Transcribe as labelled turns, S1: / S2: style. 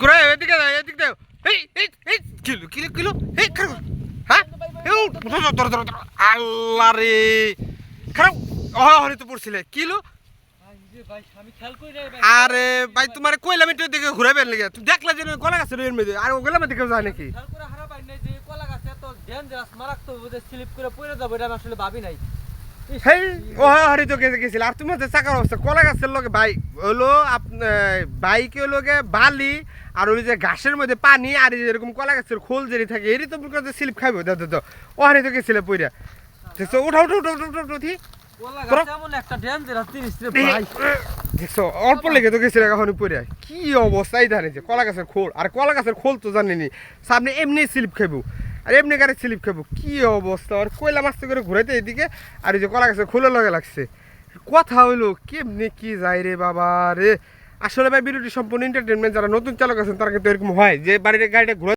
S1: ঘুরে এদিকে দাও এদিকে দাও এই এই কিলো কিলো কিলো। এই খারাপ। হ্যাঁ? ধর, ধর, ধর। আল্লাহ রে। খারাপ। ও হরে তো পড়ছিলে। কিলো? আরে ভাই তোমার কইলাম একটু দিকে ঘুরে বের লেগে। তুমি দেখলা যে কলা গাছের এর মধ্যে। আর ওগুলা মধ্যে কেউ যায় নাকি?
S2: কলা গাছে এত ডেঞ্জারাস মারাত্মক স্লিপ করে পড়ে যাব এটা আসলে ভাবি নাই।
S1: হেই ও হরি তো গেছে গেছিল। আর তুমি হচ্ছে চাকার অবস্থা কলা গাছের লগে ভাই হলো বাইকে হলো গে বালি আর ওই যে ঘাসের মধ্যে পানি আর এই যে এরকম কলা গাছের খোল জেরি থাকে এরই তো মনে স্লিপ খাইবো। দাও দাও ও হারি তো গেছিলে পইরা। দেখছ উঠা উঠা উঠা উঠা উঠা উঠি। দেখছ অল্প লেগে তো গেছিলে এখন কি অবস্থা এই জানি যে কলা গাছের খোল। আর কলা গাছের খোল তো জানিনি। সামনে এমনি স্লিপ খাইবো। আর এমনি গাড়ি স্লিপ খেবো। কি অবস্থা? আর কয়লা মাস্তি করে ঘুরাইতে এদিকে, আর এই যে কলা গাছে খোলা লগে লাগছে। কথা হইল, কেমনি কি যায় রে বাবা রে? আসলে ভাই, ভিডিওটি সম্পূর্ণ এন্টারটেনমেন্ট যারা নতুন চালক আছেন, তারা কিন্তু এরকম হয় যে বাড়ির গাড়িটা ঘুরে